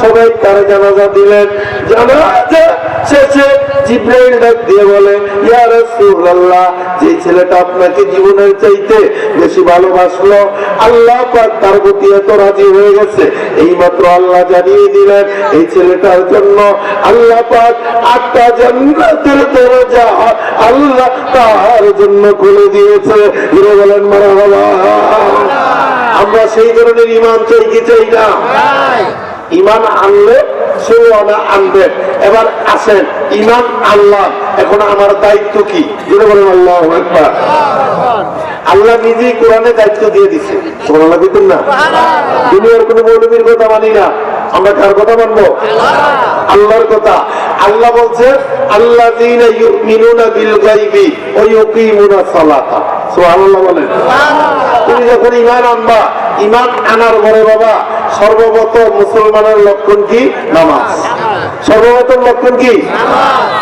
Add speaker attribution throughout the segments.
Speaker 1: সবাই তার জানাজা দিলেন। জানাজা শেষে জিব্রাইল ডাক দিয়ে বলে, ইয়া রাসূলুল্লাহ, যে ছেলেটা আপনাকে জীবনের চাইতে বেশি ভালোবাসলো, আল্লাহ পাক তার প্রতি এত রাজি হয়ে গেছে। এই মাত্র আল্লাহ জানিয়ে দিলেন, এই ছেলেটার জন্য আল্লাহ পাক আটটা জান্নাতের দরজা আল্লাহ তার জন্য খুলে দিয়েছে। বলেন মারহাবা আমরা সেই ধরনের ইমান কি চাই না। ইমান আনলে সে অনা আনবে। এবার আসেন ইমান আল্লাহ। এখন আমার দায়িত্ব কি? যেটা বলেন আল্লাহ একবার আল্লাহ নিজেই কোরআনে দায়িত্ব দিয়ে দিছে। সোনালা দিতেন না? দুনিয়ার কোনো মৌলবীর কথা মানি না। আমরা কার কথা মানবো? আল্লাহর কথা। আল্লাহ বলছে আল্লাহ ইউমিনুনা বিল গাইবি ওয়া ইউকিমুনা সালাতা। সুবহানাল্লাহ বলেন। তুমি যখন ইমান আনবা, ইমান আনার পরে বাবা, সর্বপ্রথম মুসলমানের লক্ষণ কি? নামাজ। সর্বপ্রথম লক্ষণ কি?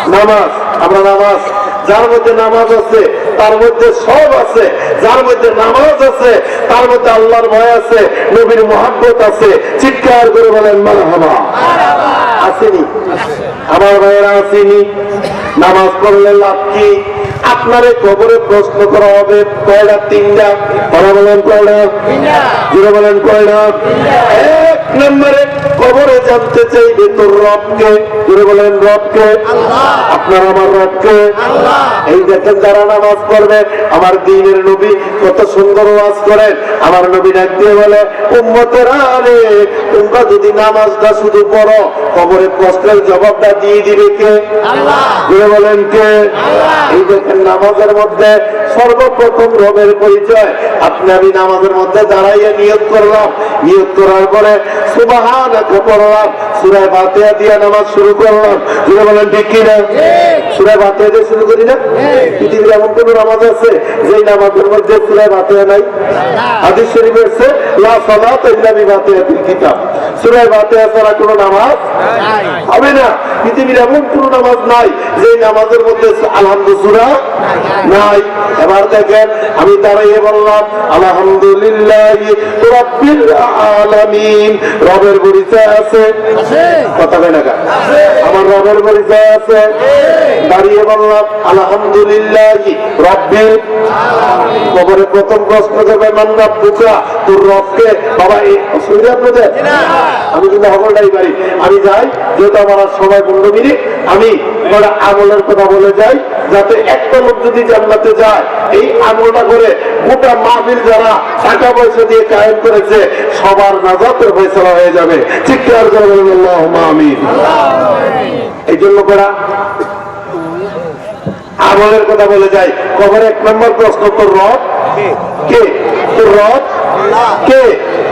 Speaker 1: নামাজ। আমরা নামাজ, যার মধ্যে নামাজ আছে, তার মধ্যে সব আছে। যার মধ্যে নামাজ আছে, তার মধ্যে আল্লাহর ভয় আছে, নবীর মহাব্বত আছে। চিৎকার করে বলেন, মারহাবা। আসেনি। আমার ভাইয়েরা আসেনি। নামাজ পড়লে লাভ কি? আপনারে কবরে প্রশ্ন করা হবে। কয়টা? তিনটা। কথা বলেন কয়টা? জুড়ে বলেন কয়টা? এক নম্বরে কবরে জানতে চাইবে তোর রবকে। জুড়ে বলেন রবকে। আপনার আমার রবকে। এই দেখেন যারা নামাজ পড়বে আমার দিনের নবী কত সুন্দর ওয়াজ করেন। আমার নবী ডাক দিয়ে বলে উম্মতেরা রে তোমরা যদি নামাজটা শুধু পড়ো কবরে প্রশ্নের জবাবটা দিয়ে দিবে কে? বলেন কে? এই দেখেন নামাজের মধ্যে সর্বপ্রথম রবের পরিচয়। আপনি আমি নামাজের মধ্যে দাঁড়াইয়ে নিয়োগ করলাম। নিয়োগ করার পরে সুবাহান পড়লাম। সুরায় বাতিয়া দিয়ে নামাজ শুরু করলাম। যেটা বলেন ঠিক কি না সুরায় বাতিয়া দিয়ে শুরু করি না? পৃথিবীর এমন কোন নামাজ আছে নামাজের মধ্যে সুরায় বাতিয়া নাই? হাদিস শরীফ এসছে লা সালাত ইল্লা বিবাতিয়াতিল কিতাব। সুরায় বাতিয়া ছাড়া কোনো নামাজ হবে না। পৃথিবীর এমন কোন নামাজ নাই নামাজের মধ্যে আলহামদুলিল্লাহ নাই। এবার দেখেন আমি দাঁড়িয়ে বললাম আলহামদুলিল্লাহ রব্বিল আলামিন। রবের পরিচয় আছে? কথা আমার রবের পরিচয় আছে। দাঁড়িয়ে বললাম আলহামদুলিল্লাহ রব্বিল কবরে প্রথম প্রশ্ন করবে মান রব্বুকা? তোর রবকে বাবা এই অসুবিধা আপনাদের? আমি কিন্তু সকলটাই পারি। আমি যাই যেহেতু আমার আর সময় পনেরো মিনিট আমি আমলের কথা বলে যাই যাতে একটা লোক যদি জান্নাতে যায় এই আমলটা করে গোটা মাহফিল যারা টাকা পয়সা দিয়ে কায়েম করেছে সবার নাজাতের ফয়সলা হয়ে যাবে। চিৎকার করে বলুন আল্লাহুম্মা এই জন্য করা আমলের কথা বলে যাই। কবর এক নম্বর প্রশ্ন তোর রব? কে? তোর রব? কে?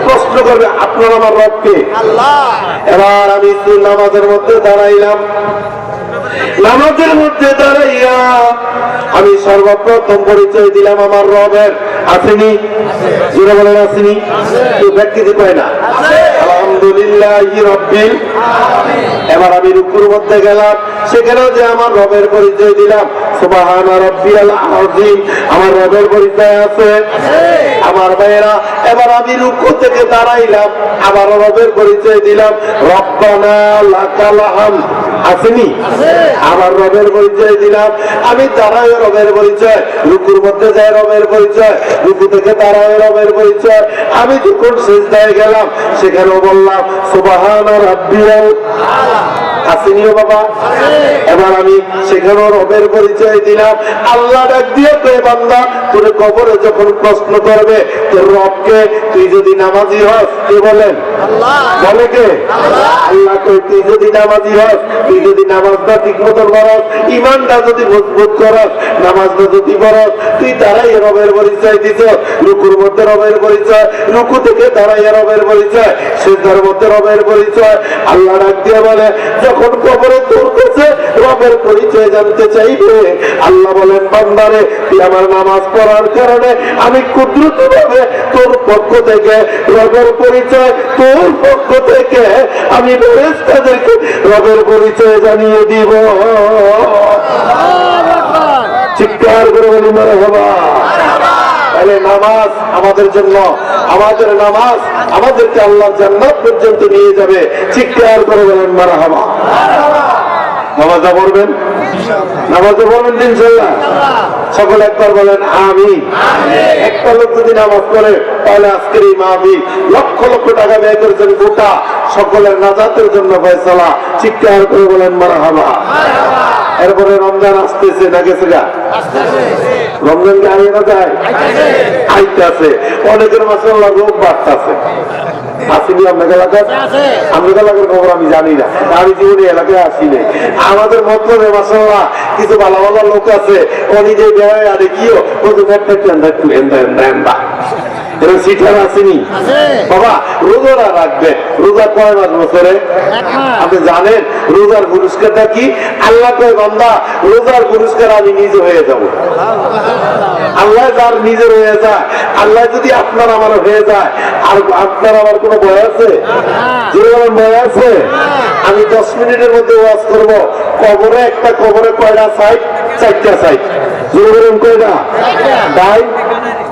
Speaker 1: প্রশ্ন করবে আপনার আমার রব কে? এবার আমি নামাজের মধ্যে দাঁড়াইলাম। নামাজের মধ্যে দাঁড়াইয়া আমি সর্বপ্রথম পরিচয় দিলাম আমার রবের। আসেনি? জোরে বলেন আসেনি? কেউ ব্যক্তি পায় না? আলহামদুলিল্লাহ রব্বিল এবার আমি রুকুর মধ্যে গেলাম। সেখানেও যে আমার রবের পরিচয় দিলাম। সুবাহান রব্বিয়াল আমার রবের পরিচয় আছে। আমার ভাইয়েরা এবার আমি রুকু থেকে দাঁড়াইলাম। আবার রবের পরিচয় দিলাম। রব্বানা লাকাল আসেনি? আমার রবের পরিচয় দিলাম। আমি দাঁড়াই রবের পরিচয়। রুকুর মধ্যে যাই রবের পরিচয়। রুকু থেকে দাঁড়াই রবের পরিচয়। আমি যখন শেষ দায় গেলাম সেখানেও বললাম সুবাহান রাব্বিয়াল আসেনিও বাবা। এবার আমি সেখানেও রবের পরিচয় দিলাম। আল্লাহ ডাক দিয়ে কে বান্দা তোর কবরে যখন প্রশ্ন করবে তোর রবকে তুই যদি নামাজি হস কে বলেন? বলে কে? আল্লাহ কই তুই যদি নামাজি হস তুই যদি নামাজটা ঠিক মতন করস ইমানটা যদি মজবুত করস নামাজটা যদি করস তুই তারাই রবের পরিচয় দিছ রুকুর মধ্যে রবের পরিচয় রুকু থেকে তারাই রবের পরিচয় সিদ্ধার মধ্যে রবের পরিচয়। আল্লাহ ডাক দিয়ে বলে যখন কবরে কাছে রবের পরিচয় জানতে চাইবে। আল্লাহ বলেন, বান্দারে, তুই আমার নামাজ পড়ার কারণে আমি কুদরত ভাবে তোর পক্ষ থেকে রবের পরিচয়, তোর পক্ষ থেকে আমি ফেরেশতাদেরকে রবের পরিচয় জানিয়ে দিব। চিৎকার করে বলি মারা তাহলে নামাজ আমাদের জন্য আমাদের নামাজ আমাদেরকে আল্লাহর জান্নাত পর্যন্ত নিয়ে যাবে। চিৎকার করে বলেন মারা হাবা নামাজা পড়বেন? নামাজে পড়বেন ইনশাল্লাহ সকল একবার বলেন আমি একটা লোক যদি নামাজ পড়ে, তাহলে আজকের এই মাহবি লক্ষ লক্ষ টাকা ব্যয় করেছেন গোটা সকলের নাজাতের জন্য ফয়সালা। চিৎকার করে বলেন মারা হাবা এরপরে রমজান আসতেছে না গেছে গা রমজান কি আগে না যায় আইতেছে অনেকের মাসাল্লাহ রোগ বাড়তেছে আসেনি আপনার এলাকায় আপনার এলাকার খবর আমি জানি না আমি জীবনে এলাকায় আসিনি আমাদের মতলবে মাসাল্লাহ কিছু ভালো ভালো লোক আছে দেয় আর কিও ও একটা টেন্ডা একটু এন্দা এন্দা এন্দা এরকম আসেনি। বাবা রোজারা রাখবে। রোজা কয় মাস বছরে? আপনি জানেন রোজার পুরস্কারটা কি? আল্লাহ কয় বান্দা রোজার পুরস্কার আমি নিজে হয়ে যাব। আল্লাহ যার নিজের হয়ে যায় আল্লাহ যদি আপনার আমার হয়ে যায় আর আপনার আমার কোনো ভয় আছে? ভয় আছে আমি দশ মিনিটের মধ্যে ওয়াজ করব। কবরে একটা কবরে কয়টা সাইড চারটা সাইড যেরকম কয়টা? ডাইন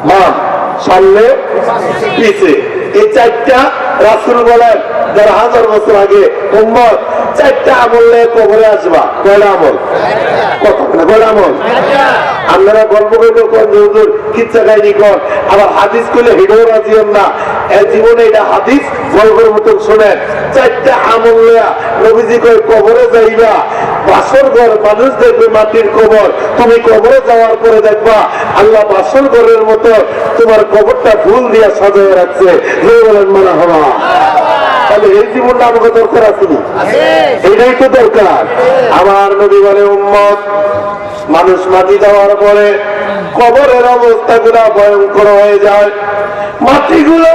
Speaker 1: বাম সামনে পিছে এই চারটা রাসুল বলেন, যারা হাজার বছর আগে চারটা আমল নিয়ে কবরে আসবা। কয়টা আমল? কত? না কয়টা আমল? আপনারা গল্প কোন হুজুর, কিচ্ছা কাহিনী কর আবার হাদিস করলে হেডেও রাজি না। জীবনে এটা হাদিস, গল্পের মতন শোনেন। চারটা আমল নেয়া নবীজি কয়, কবরে যাইবা। বাসর ঘর মানুষ দেখবে মাটির কবর। তুমি কবরে যাওয়ার পরে দেখবা আল্লাহ বাসর ঘরের মতো তোমার কবরটা ফুল দিয়া সাজায় রাখছে। বলেন মনে হওয়া তাহলে এই জীবনটা আমাকে দরকার আছে নি? এটাই তো দরকার। আমার নবী বলে উম্মত মানুষ মাটি দেওয়ার পরে কবরের অবস্থা গুলা ভয়ঙ্কর হয়ে যায়। মাটিগুলো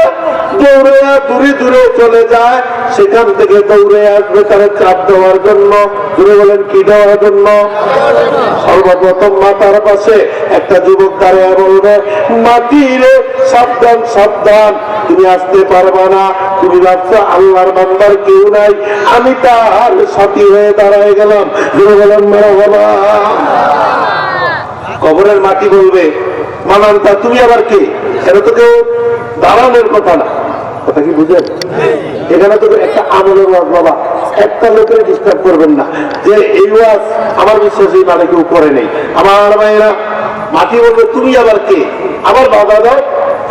Speaker 1: দৌড়ে দূরে দূরে চলে যায়, সেখান থেকে দৌড়ে আসবে তারা চাপ দেওয়ার জন্য দূরে বলেন, কি দেওয়ার জন্য? সর্বপ্রথম মাতার পাশে একটা যুবক দাঁড়িয়ে বলবে মাটিরে সাবধান সাবধান, তুমি আসতে পারবে না, তুমি ভাবছ আল্লাহর বান্দার কেউ নাই, আমি তার সাথী হয়ে দাঁড়ায় গেলাম। দূরে বলেন মারা কবরের মাটি বলবে মানান্তা তুমি আবার কে? এটা তো কেউ দাঁড়ানোর কথা না। কথা কি বুঝেন এখানে তো একটা আমলের ওয়াজ বাবা। একটা লোকের ডিস্টার্ব করবেন না। যে এই ওয়াজ আমার বিশ্বাস এই মানে কেউ করে নেই। আমার ভাইয়েরা মাটি বলবে তুমি আবার কে? আবার বাধা দাও।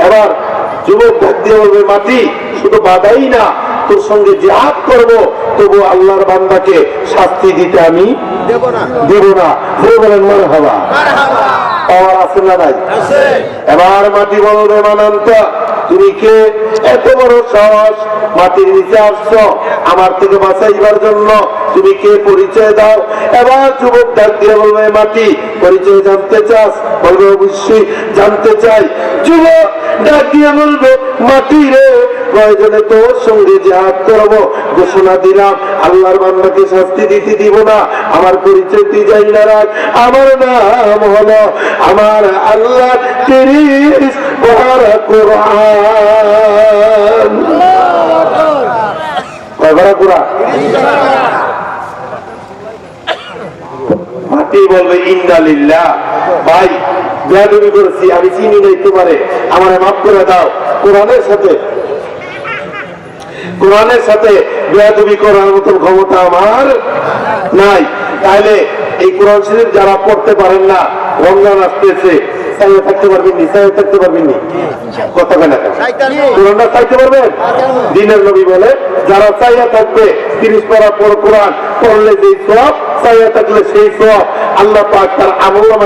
Speaker 1: এবার যুবক ডাক দিয়ে বলবে মাটি শুধু বাধাই না তোর সঙ্গে জিহাদ করব। তবু আল্লাহর বান্দাকে শাস্তি দিতে আমি
Speaker 2: দেব না।
Speaker 1: দিব না। বলেন মনে হবা পাওয়ার আছে না নাই? এবার মাটি বলবে মানান্ত। তুমি কে এত বড় সাহস, মাটির নিচে আসছো, আমার থেকে বাঁচাইবার জন্য তুমি কে পরিচয় দাও? এবার যুবক ডাক দিয়ে বলবে, মাটি, পরিচয় জানতে চাস? বলবে, অবশ্যই জানতে চাই। যুবক ডাক দিয়ে বলবে, মাটি রে, প্রয়োজনে তোর সঙ্গে জিহাদ করব ঘোষণা দিলাম, আল্লাহর বান্দাকে শাস্তি দিতে দিব না। আমার পরিচয় তুই যাই না রাখ। আমার নাম হলো আমার আল্লাহ, তিরিশ আমি চিনি নাই তোমারে মাফ করে দাও। কোরআনের সাথে কোরআনের সাথে বেয়াদবি করার মতন ক্ষমতা আমার নাই। তাহলে এই কোরআন শরীফ যারা পড়তে পারেন না রমজান আসতেছে থাকতে পারবেন নি থাকতে পারবেন নি? চাইতে পারবেন? দিনের নবী বলে, যারা চাইয়া থাকবে, তিরিশ পড়ার পর কোরআন পড়লে যেই সব, চাইয়া থাকলে সেই সব। আল্লাহ পাক তার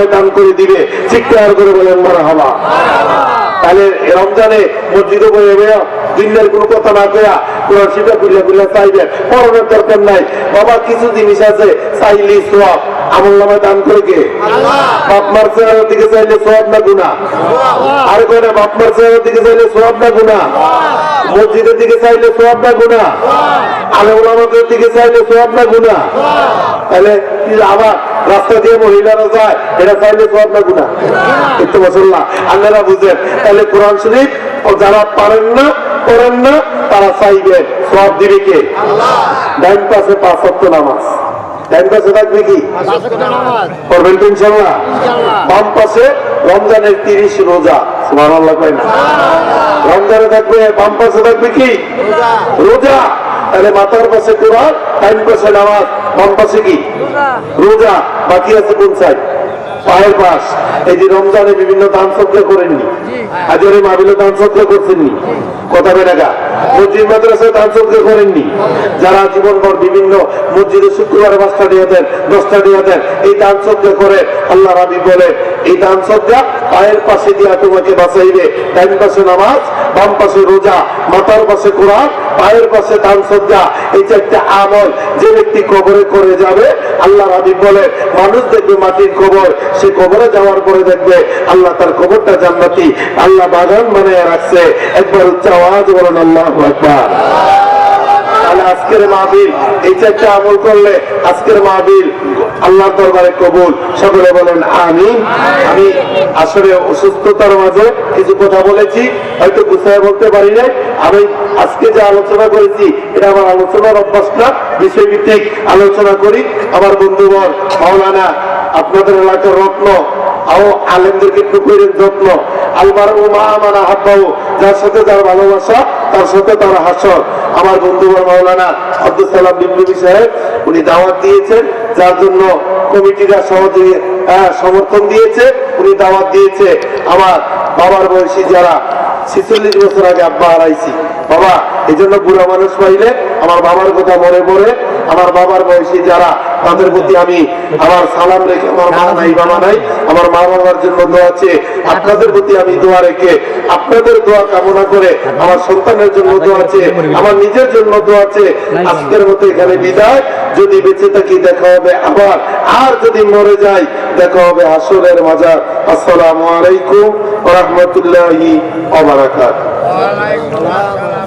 Speaker 1: দান করে দিবে। চিৎকার করে বলেন মরা হওয়া তাহলে রমজানে মসজিদে বয়ে বেয়া দিনের কোনো কথা না কয়া কোরআন শিখা কুলিয়া কুলিয়া চাইবেন। পড়ানোর দরকার নাই। বাবা, কিছু জিনিস আছে চাইলি সোয়াব আমল নামায় দান করে কে? বাপ মার চেহারার দিকে চাইলে সোয়াব না গুণা আর কয় না বাপ মার চেহারার দিকে চাইলে সোয়াব না গুণা মসজিদের দিকে চাইলে সোয়াব না গুণা আলে ওলামাদের দিকে চাইলে সোয়াব না গুণা তাহলে আবার রাস্তা দিয়ে মহিলারা যায় এটা চাইলে সোয়াব না গুণা একটু মশল্লা আল্লাহরা বুঝেন। তাহলে কোরআন শরীফ ও যারা পারেন না করেন না তারা চাইবেন সব দিবে কে? ডাইন পাশে পাঁচ নামাজ। কি করবেন তো ইনশাল্লাহ রমজানের তিরিশ রোজা। রমজানে থাকবে বাম পাশে থাকবে কি রোজা। তাহলে মাথার পাশে কোরআন টাইম পাশে নামাজ। বাম পাশে কি? রোজা। বাকি আছে কোন সাইড? পায়ের পাশ। এই যে রমজানে বিভিন্ন দান সজ্জা করেননি। হাজারে মাহবিলে দান সজ্জা করছেননি। কথা বেড়াগা মসজিদ মাদ্রাসায় দান সজ্জা করেননি। যারা জীবনভর বিভিন্ন মসজিদে শুক্রবার পাঁচটা দিয়ে দেন দশটা দিয়ে দেন, এই দান সজ্জা করে আল্লাহ রাবি বলে, এই দান সজ্জা পায়ের পাশে দিয়া তোমাকে বাঁচাইবে। ডান পাশে নামাজ, বাম পাশে রোজা, মাথার পাশে কোরআন, পায়ের পাশে দান সজ্জা এই চারটা আমল যে ব্যক্তি কবরে করে যাবে, আল্লাহ রাবি বলে, মানুষ দেখবে মাটির কবর, সে কবরে যাওয়ার পরে দেখবে আল্লাহ তার কবরটা জান্নাতি। আল্লাহ বাগান বানিয়ে রাখছে। একবার উচ্চ আওয়াজ বলেন আল্লাহ। আজকের মাহবিল এই আমল করলে আজকের মাহবিল আল্লাহ দরবারে কবুল। সকলে বলেন আমি আমি আসলে অসুস্থতার মাঝে কিছু কথা বলেছি, হয়তো গুছায় বলতে পারি না আমি আজকে যে আলোচনা করেছি, এটা আমার আলোচনার অভ্যাস বিষয়ভিত্তিক আলোচনা করি। আমার বন্ধুবর মাওলানা, আপনাদের এলাকার রত্ন আও আলেমদেরকে একটু করেন যত্ন। আলবার ও মা মানা হাব্বাও যার সাথে যার ভালোবাসা তার সাথে তার হাসর আমার বন্ধু মাওলানা আব্দুল সালাম বিপ্লবী সাহেব উনি দাওয়াত দিয়েছেন যার জন্য কমিটিরা সহযোগী আহ, সমর্থন দিয়েছে উনি দাওয়াত দিয়েছে। আমার বাবার বয়সী যারা ছিচল্লিশ বছর আগে আব্বা হারাইছি। বাবা এই জন্য বুড়া মানুষ পাইলে আমার বাবার কথা মনে পড়ে। আমার বাবার বয়সী যারা তাদের প্রতি আমি আমার সালাম রেখে, আমার মা নাই, বাবা নাই, আমার মা বাবার জন্য দোয়া আছে আপনাদের প্রতি আমি দোয়া রেখে, আপনাদের দোয়া কামনা করে আমার সন্তানের জন্য দোয়া আছে আমার নিজের জন্য দোয়া আছে আজকের মতো এখানে বিদায়। যদি বেঁচে থাকি, দেখা হবে আবার। আর যদি মরে যাই, দেখা হবে হাসরের মাজার। আসসালামু আলাইকুম রাহমাতুল্লাহি ওয়া বারাকাতুহু।